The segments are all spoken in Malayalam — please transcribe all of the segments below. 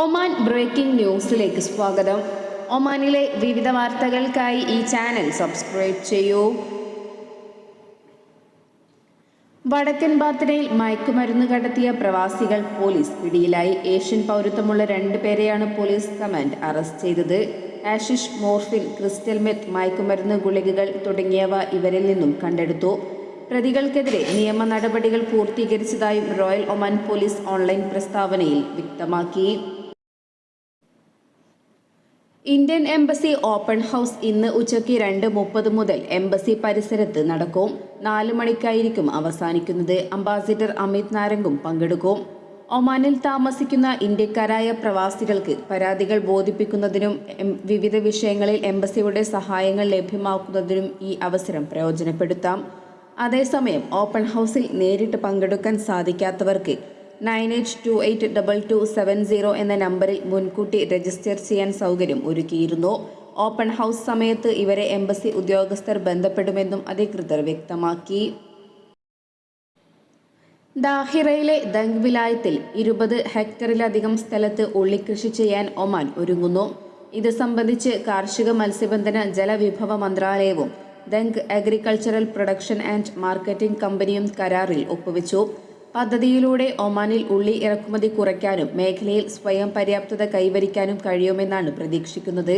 ഒമാൻ ബ്രേക്കിംഗ് ന്യൂസിലേക്ക് സ്വാഗതം. ഒമാനിലെ വിവിധ വാർത്തകൾക്കായി ഈ ചാനൽ സബ്സ്ക്രൈബ് ചെയ്യൂ. വടക്കൻ ബാത്തിനയിൽ മയക്കുമരുന്ന് കടത്തിയ പ്രവാസികൾ പോലീസ് പിടിയിലായി. ഏഷ്യൻ പൗരത്വമുള്ള രണ്ട് പേരെയാണ് പോലീസ് കമാൻഡ് അറസ്റ്റ് ചെയ്തത്. ആഷിഷ് മോർഫിൻ ക്രിസ്റ്റൽ മെത്ത് മയക്കുമരുന്ന് ഗുളികകൾ തുടങ്ങിയവ ഇവരിൽ നിന്നും കണ്ടെടുത്തു. പ്രതികൾക്കെതിരെ നിയമ നടപടികൾ പൂർത്തീകരിച്ചതായും റോയൽ ഒമാൻ പോലീസ് ഓൺലൈൻ പ്രസ്താവനയിൽ വ്യക്തമാക്കി. ഇന്ത്യൻ എംബസി ഓപ്പൺ ഹൗസ് ഇന്ന് ഉച്ചയ്ക്ക് രണ്ട് മുപ്പത് മുതൽ എംബസി പരിസരത്ത് നടക്കും. നാല് മണിക്കായിരിക്കും അവസാനിക്കുന്നത്. അംബാസിഡർ അമിത് നാരംഗും പങ്കെടുക്കും. ഒമാനിൽ താമസിക്കുന്ന ഇന്ത്യക്കാരായ പ്രവാസികൾക്ക് പരാതികൾ ബോധിപ്പിക്കുന്നതിനും വിവിധ വിഷയങ്ങളിൽ എംബസിയുടെ സഹായങ്ങൾ ലഭ്യമാക്കുന്നതിനും ഈ അവസരം പ്രയോജനപ്പെടുത്താം. അതേസമയം ഓപ്പൺ ഹൗസിൽ നേരിട്ട് പങ്കെടുക്കാൻ സാധിക്കാത്തവർക്ക് nine eight two eight double two seven zero എന്ന നമ്പറിൽ മുൻകൂട്ടി രജിസ്റ്റർ ചെയ്യാൻ സൗകര്യം ഒരുക്കിയിരുന്നു. ഓപ്പൺ ഹൗസ് സമയത്ത് ഇവരെ എംബസി ഉദ്യോഗസ്ഥർ ബന്ധപ്പെടുമെന്നും അധികൃതർ വ്യക്തമാക്കി. ദാഹിറയിലെ ദങ് വിലായത്തിൽ ഇരുപത് ഹെക്ടറിലധികം സ്ഥലത്ത് ഉള്ളിക്കൃഷി ചെയ്യാൻ ഒമാൻ ഒരുങ്ങുന്നു. ഇത് സംബന്ധിച്ച് കാർഷിക മത്സ്യബന്ധന ജലവിഭവ മന്ത്രാലയവും ദങ് അഗ്രികൾച്ചറൽ പ്രൊഡക്ഷൻ ആൻഡ് മാർക്കറ്റിംഗ് കമ്പനിയും കരാറിൽ ഒപ്പുവെച്ചു. പദ്ധതിയിലൂടെ ഒമാനിൽ ഉള്ളി ഇറക്കുമതി കുറയ്ക്കാനും മേഖലയിൽ സ്വയം പര്യാപ്തത കൈവരിക്കാനും കഴിയുമെന്നാണ് പ്രതീക്ഷിക്കുന്നത്.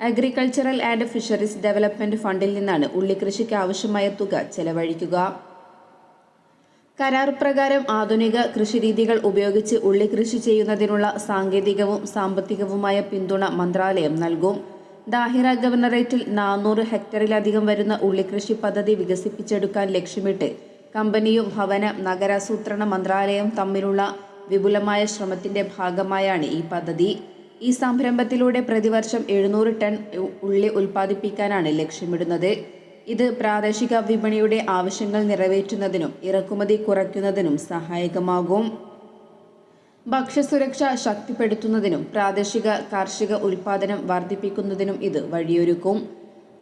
അഗ്രികൾച്ചറൽ ആൻഡ് ഫിഷറീസ് ഡെവലപ്മെന്റ് ഫണ്ടിൽ നിന്നാണ് ഉള്ളിക്കൃഷിക്ക് ആവശ്യമായ തുക ചെലവഴിക്കുക. കരാർ പ്രകാരം ആധുനിക കൃഷിരീതികൾ ഉപയോഗിച്ച് ഉള്ളിക്കൃഷി കൃഷി ചെയ്യുന്നതിനുള്ള സാങ്കേതികവും സാമ്പത്തികവുമായ പിന്തുണ മന്ത്രാലയം നൽകും. ദാഹിറ ഗവർണറേറ്റിൽ നാനൂറ് ഹെക്ടറിലധികം വരുന്ന ഉള്ളിക്കൃഷി പദ്ധതി വികസിപ്പിച്ചെടുക്കാൻ ലക്ഷ്യമിട്ട് കമ്പനിയും ഭവന നഗരാസൂത്രണ മന്ത്രാലയം തമ്മിലുള്ള വിപുലമായ ശ്രമത്തിന്റെ ഭാഗമായാണ് ഈ പദ്ധതി. ഈ സംരംഭത്തിലൂടെ പ്രതിവർഷം എഴുന്നൂറ് ടൺ ഉള്ളി ഉൽപ്പാദിപ്പിക്കാനാണ് ലക്ഷ്യമിടുന്നത്. ഇത് പ്രാദേശിക വിപണിയുടെ ആവശ്യങ്ങൾ നിറവേറ്റുന്നതിനും ഇറക്കുമതി കുറയ്ക്കുന്നതിനും സഹായകമാകും. ഭക്ഷ്യസുരക്ഷ ശക്തിപ്പെടുത്തുന്നതിനും പ്രാദേശിക കാർഷിക ഉൽപ്പാദനം വർദ്ധിപ്പിക്കുന്നതിനും ഇത് വഴിയൊരുക്കും.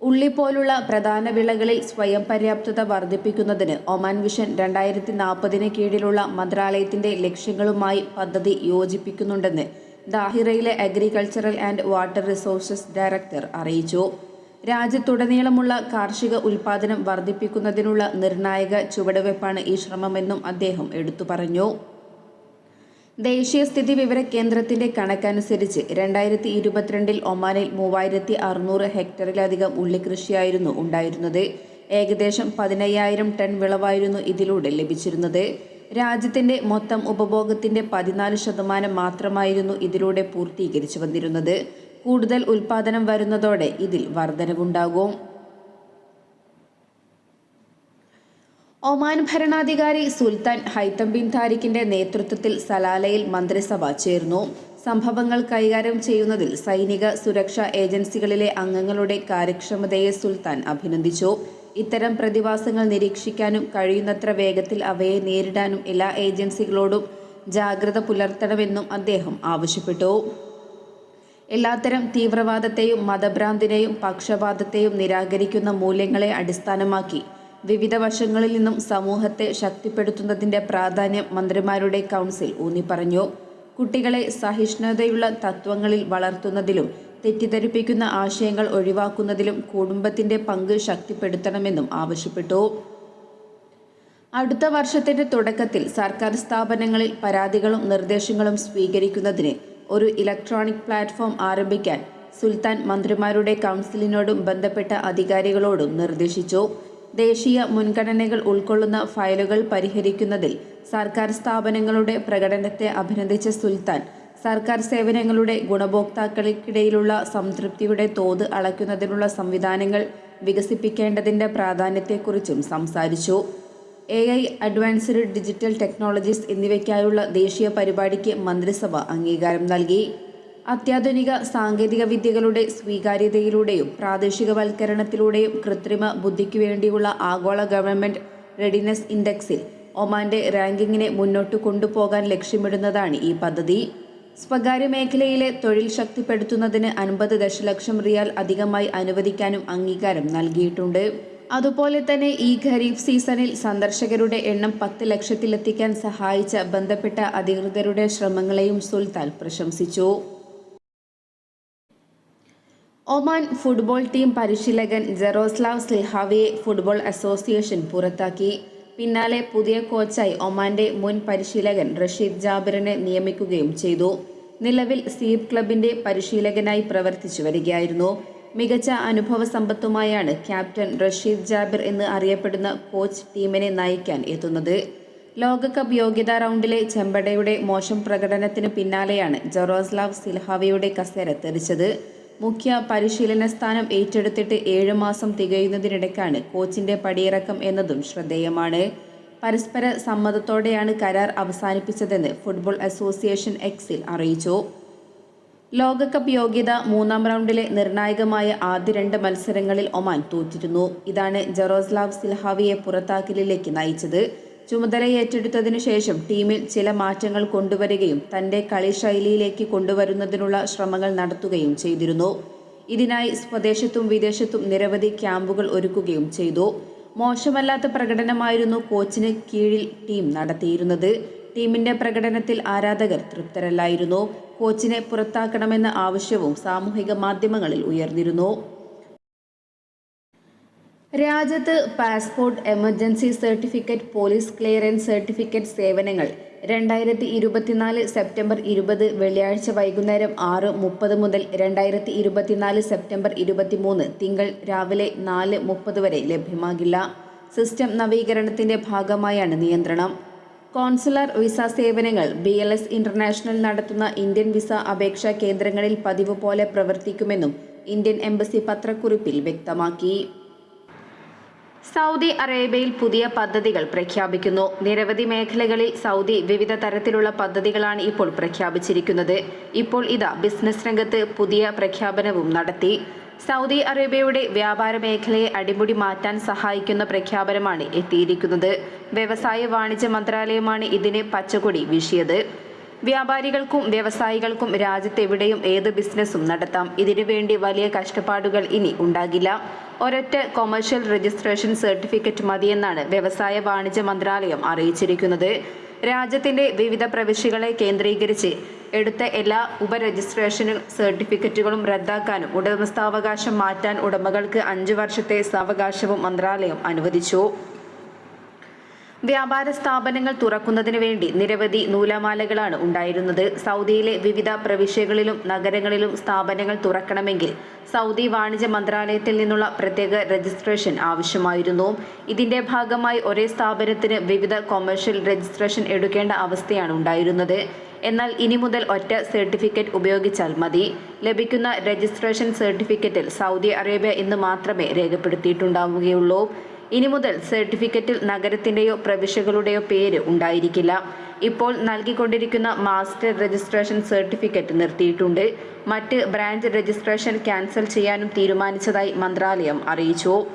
ഉള്ളി പോലുള്ള പ്രധാന വിളകളിൽ സ്വയം പര്യാപ്തത വർദ്ധിപ്പിക്കുന്നതിന് ഒമാൻ വിഷൻ രണ്ടായിരത്തി നാൽപ്പതിന് കീഴിലുള്ള മന്ത്രാലയത്തിന്റെ ലക്ഷ്യങ്ങളുമായി പദ്ധതി യോജിപ്പിക്കുന്നുണ്ടെന്ന് ദാഹിറയിലെ agricultural and water resources director അറിയിച്ചു. രാജ്യത്തുടനീളമുള്ള കാർഷിക ഉൽപാദനം വർദ്ധിപ്പിക്കുന്നതിനുള്ള നിർണായക ചുവടുവയ്പ്പാണ് ഈ ശ്രമമെന്നും അദ്ദേഹം എടുത്തു പറഞ്ഞു. ദേശീയ സ്ഥിതി വിവര കേന്ദ്രത്തിന്റെ കണക്കനുസരിച്ച് രണ്ടായിരത്തി ഇരുപത്തിരണ്ടിൽ ഒമാനിൽ മൂവായിരത്തി അറുന്നൂറ് ഹെക്ടറിലധികം ഉള്ളിക്കൃഷിയായിരുന്നു ഉണ്ടായിരുന്നത്. ഏകദേശം പതിനയ്യായിരം ടൺ വിളവായിരുന്നു ഇതിലൂടെ ലഭിച്ചിരുന്നത്. രാജ്യത്തിന്റെ മൊത്തം ഉപഭോഗത്തിന്റെ പതിനാല് ശതമാനം മാത്രമായിരുന്നു ഇതിലൂടെ പൂർത്തീകരിച്ചു വന്നിരുന്നത്. കൂടുതൽ ഉൽപാദനം വരുന്നതോടെ ഇതിൽ വർധനവുണ്ടാകും. ഒമാൻ ഭരണാധികാരി സുൽത്താൻ ഹൈത്തം ബിൻ താരിഖിന്റെ നേതൃത്വത്തിൽ സലാലയിൽ മന്ത്രിസഭ ചേർന്നു. സംഭവങ്ങൾ കൈകാര്യം ചെയ്യുന്നതിൽ സൈനിക സുരക്ഷാ ഏജൻസികളിലെ അംഗങ്ങളുടെ കാര്യക്ഷമതയെ സുൽത്താൻ അഭിനന്ദിച്ചു. ഇത്തരം പ്രതിഭാസങ്ങൾ നിരീക്ഷിക്കാനും കഴിയുന്നത്ര വേഗത്തിൽ അവയെ നേരിടാനും എല്ലാ ഏജൻസികളോടും ജാഗ്രത പുലർത്തണമെന്നും അദ്ദേഹം ആവശ്യപ്പെട്ടു. എല്ലാത്തരം തീവ്രവാദത്തെയും മതഭ്രാന്തിനെയും പക്ഷപാതത്തെയും നിരാകരിക്കുന്ന മൂല്യങ്ങളെ അടിസ്ഥാനമാക്കി വിവിധ വശങ്ങളിൽ നിന്നും സമൂഹത്തെ ശക്തിപ്പെടുത്തുന്നതിന്റെ പ്രാധാന്യം മന്ത്രിമാരുടെ കൗൺസിൽ ഊന്നി പറഞ്ഞു കുട്ടികളെ സഹിഷ്ണുതയുള്ള തത്വങ്ങളിൽ വളർത്തുന്നതിലും തെറ്റിദ്ധരിപ്പിക്കുന്ന ആശയങ്ങൾ ഒഴിവാക്കുന്നതിലും കുടുംബത്തിന്റെ പങ്ക് ശക്തിപ്പെടുത്തണമെന്നും ആവശ്യപ്പെട്ടു. അടുത്ത വർഷത്തിന്റെ തുടക്കത്തിൽ സർക്കാർ സ്ഥാപനങ്ങളിൽ പരാതികളും നിർദ്ദേശങ്ങളും സ്വീകരിക്കുന്നതിന് ഒരു ഇലക്ട്രോണിക് പ്ലാറ്റ്ഫോം ആരംഭിക്കാൻ സുൽത്താൻ മന്ത്രിമാരുടെ കൗൺസിലിനോടും ബന്ധപ്പെട്ട അധികാരികളോടും നിർദ്ദേശിച്ചു. ദേശീയ മുൻഗണനകൾ ഉൾക്കൊള്ളുന്ന ഫയലുകൾ പരിഹരിക്കുന്നതിൽ സർക്കാർ സ്ഥാപനങ്ങളുടെ പ്രകടനത്തെ അഭിനന്ദിച്ച സുൽത്താൻ സർക്കാർ സേവനങ്ങളുടെ ഗുണഭോക്താക്കൾക്കിടയിലുള്ള സംതൃപ്തിയുടെ തോത് അളക്കുന്നതിനുള്ള സംവിധാനങ്ങൾ വികസിപ്പിക്കേണ്ടതിന്റെ പ്രാധാന്യത്തെക്കുറിച്ചും സംസാരിച്ചു. A I advanced digital technologies എന്നിവയ്ക്കായുള്ള ദേശീയ പരിപാടിക്ക് മന്ത്രിസഭ അംഗീകാരം നൽകി. അത്യാധുനിക സാങ്കേതിക വിദ്യകളുടെ സ്വീകാര്യതയിലൂടെയും പ്രാദേശികവൽക്കരണത്തിലൂടെയും കൃത്രിമ ബുദ്ധിക്കു വേണ്ടിയുള്ള ആഗോള ഗവൺമെന്റ് റെഡിനെസ് ഇൻഡെക്സിൽ ഒമാന്റെ റാങ്കിങ്ങിനെ മുന്നോട്ട് കൊണ്ടുപോകാൻ ലക്ഷ്യമിടുന്നതാണ് ഈ പദ്ധതി. സ്വകാര്യ മേഖലയിലെ തൊഴിൽ ശക്തിപ്പെടുത്തുന്നതിന് അൻപത് ദശലക്ഷം റിയാൽ അധികമായി അനുവദിക്കാനും അംഗീകാരം നൽകിയിട്ടുണ്ട്. അതുപോലെ തന്നെ ഈ ഖരീഫ് സീസണിൽ സന്ദർശകരുടെ എണ്ണം പത്ത് ലക്ഷത്തിലെത്തിക്കാൻ സഹായിച്ച ബന്ധപ്പെട്ട അധികൃതരുടെ ശ്രമങ്ങളെയും സുൽത്താൻ പ്രശംസിച്ചു. ഒമാൻ ഫുട്ബോൾ ടീം പരിശീലകൻ ജെറോസ്ലാവ് സ്ലിഹാവിയെ ഫുട്ബോൾ അസോസിയേഷൻ പുറത്താക്കി. പിന്നാലെ പുതിയ കോച്ചായി ഒമാന്റെ മുൻ പരിശീലകൻ റഷീദ് ജാബിറിനെ നിയമിക്കുകയും ചെയ്തു. നിലവിൽ സീബ് ക്ലബിന്റെ പരിശീലകനായി പ്രവർത്തിച്ചു വരികയായിരുന്നു. മികച്ച അനുഭവ സമ്പത്തുമായാണ് ക്യാപ്റ്റൻ റഷീദ് ജാബിർ എന്ന് അറിയപ്പെടുന്ന കോച്ച് ടീമിനെ നയിക്കാൻ എത്തുന്നത്. ലോകകപ്പ് യോഗ്യതാ റൗണ്ടിലെ ചെമ്പടയുടെ മോശം പ്രകടനത്തിന് പിന്നാലെയാണ് ജെറോസ്ലാവ് സിൽഹാവിയുടെ കസേര തെറിച്ചത്. മുഖ്യ പരിശീലന സ്ഥാനം ഏറ്റെടുത്തിട്ട് ഏഴു മാസം തികയുന്നതിനിടയ്ക്കാണ് കോച്ചിന്റെ പടിയിറക്കം എന്നതും ശ്രദ്ധേയമാണ്. പരസ്പര സമ്മതത്തോടെയാണ് കരാർ അവസാനിപ്പിച്ചതെന്ന് ഫുട്ബോൾ അസോസിയേഷൻ എക്സിൽ അറിയിച്ചു. ലോകകപ്പ് യോഗ്യത മൂന്നാം റൗണ്ടിലെ നിർണായകമായ ആദ്യ രണ്ട് മത്സരങ്ങളിൽ ഒമാൻ തോറ്റിരുന്നു. ഇതാണ് ജെറോസ്ലാവ് സിൽഹാവിയെ പുറത്താക്കലിലേക്ക് നയിച്ചത്. ചുമതല ഏറ്റെടുത്തതിനു ശേഷം ടീമിൽ ചില മാറ്റങ്ങൾ കൊണ്ടുവരികയും തന്റെ കളിശൈലിയിലേക്ക് കൊണ്ടുവരുന്നതിനുള്ള ശ്രമങ്ങൾ നടത്തുകയും ചെയ്തിരുന്നു. ഇതിനായി സ്വദേശത്തും വിദേശത്തും നിരവധി ക്യാമ്പുകൾ ഒരുക്കുകയും ചെയ്തു. മോശമല്ലാത്ത പ്രകടനമായിരുന്നു കോച്ചിന് കീഴിൽ ടീം നടത്തിയിരുന്നത്. ടീമിന്റെ പ്രകടനത്തിൽ ആരാധകർ തൃപ്തരല്ലായിരുന്നു. കോച്ചിനെ പുറത്താക്കണമെന്ന ആവശ്യവും സാമൂഹിക മാധ്യമങ്ങളിൽ ഉയർന്നിരുന്നു. രാജ്യത്ത് passport emergency certificate police clearance certificate സേവനങ്ങൾ. രണ്ടായിരത്തി ഇരുപത്തിനാല് സെപ്റ്റംബർ ഇരുപത് വെള്ളിയാഴ്ച വൈകുന്നേരം ആറ് മുപ്പത് മുതൽ രണ്ടായിരത്തി ഇരുപത്തിനാല് സെപ്റ്റംബർ ഇരുപത്തിമൂന്ന് തിങ്കൾ രാവിലെ നാല് മുപ്പത് വരെ ലഭ്യമാകില്ല. സിസ്റ്റം നവീകരണത്തിന്റെ ഭാഗമായാണ് നിയന്ത്രണം. കോൺസുലർ വിസ സേവനങ്ങൾ ബി എൽ എസ് ഇന്റർനാഷണൽ നടത്തുന്ന ഇന്ത്യൻ വിസ അപേക്ഷാ കേന്ദ്രങ്ങളിൽ പതിവ് പോലെ പ്രവർത്തിക്കുമെന്നും ഇന്ത്യൻ എംബസി പത്രക്കുറിപ്പിൽ വ്യക്തമാക്കി. സൗദി അറേബ്യയിൽ പുതിയ പദ്ധതികൾ പ്രഖ്യാപിക്കുന്നു. നിരവധി മേഖലകളിൽ സൗദി വിവിധ തരത്തിലുള്ള പദ്ധതികളാണ് ഇപ്പോൾ പ്രഖ്യാപിച്ചിരിക്കുന്നത്. ഇപ്പോൾ ഇതാ ബിസിനസ് രംഗത്ത് പുതിയ പ്രഖ്യാപനവും നടത്തി. സൗദി അറേബ്യയുടെ വ്യാപാര മേഖലയെ അടിമുടി മാറ്റാൻ സഹായിക്കുന്ന പ്രഖ്യാപനമാണ് എത്തിയിരിക്കുന്നത്. വ്യവസായ വാണിജ്യ മന്ത്രാലയമാണ് ഇതിന് പച്ചക്കൊടി വീശിയത്. വ്യാപാരികൾക്കും വ്യവസായികൾക്കും രാജ്യത്തെവിടെയും ഏത് ബിസിനസ്സും നടത്താം. ഇതിനുവേണ്ടി വലിയ കഷ്ടപ്പാടുകൾ ഇനി ഉണ്ടാകില്ല. ഒരൊറ്റ കൊമേഴ്ഷ്യൽ രജിസ്ട്രേഷൻ സർട്ടിഫിക്കറ്റ് മതിയെന്നാണ് വ്യവസായ വാണിജ്യ മന്ത്രാലയം അറിയിച്ചിരിക്കുന്നത്. രാജ്യത്തിന്റെ വിവിധ പ്രവിശ്യകളെ കേന്ദ്രീകരിച്ച് എടുത്ത എല്ലാ ഉപരജിസ്ട്രേഷൻ സർട്ടിഫിക്കറ്റുകളും റദ്ദാക്കാനും ഉടമസ്ഥാവകാശം മാറ്റാൻ ഉടമകൾക്ക് അഞ്ചു വർഷത്തെ സാവകാശവും മന്ത്രാലയം അനുവദിച്ചു. വ്യാപാര സ്ഥാപനങ്ങൾ തുറക്കുന്നതിനു വേണ്ടി നിരവധി നൂലമാലകളാണ് ഉണ്ടായിരുന്നത്. സൗദിയിലെ വിവിധ പ്രവിശ്യകളിലും നഗരങ്ങളിലും സ്ഥാപനങ്ങൾ തുറക്കണമെങ്കിൽ സൗദി വാണിജ്യ മന്ത്രാലയത്തിൽ നിന്നുള്ള പ്രത്യേക രജിസ്ട്രേഷൻ ആവശ്യമായിരുന്നു. ഇതിന്റെ ഭാഗമായി ഒരേ സ്ഥാപനത്തിന് വിവിധ കൊമേഴ്ഷ്യൽ രജിസ്ട്രേഷൻ എടുക്കേണ്ട അവസ്ഥയാണ് ഉണ്ടായിരുന്നത്. എന്നാൽ ഇനി മുതൽ ഒറ്റ സർട്ടിഫിക്കറ്റ് ഉപയോഗിച്ചാൽ മതി. ലഭിക്കുന്ന രജിസ്ട്രേഷൻ സർട്ടിഫിക്കറ്റിൽ സൗദി അറേബ്യ എന്ന് മാത്രമേ രേഖപ്പെടുത്തിയിട്ടുണ്ടാവുകയുള്ളൂ. ഇനി മുതൽ സർട്ടിഫിക്കറ്റിൽ നഗരത്തിന്റെയോ പ്രവിശ്യകളുടെയോ പേര് ഉണ്ടായിരിക്കില്ല. ഇപ്പോൾ നൽകിക്കൊണ്ടിരിക്കുന്ന മാസ്റ്റർ രജിസ്ട്രേഷൻ സർട്ടിഫിക്കറ്റ് നിർത്തിയിട്ടുണ്ട്. മറ്റ് ബ്രാഞ്ച് രജിസ്ട്രേഷൻ ക്യാൻസൽ ചെയ്യാനും തീരുമാനിച്ചതായി മന്ത്രാലയം അറിയിച്ചു.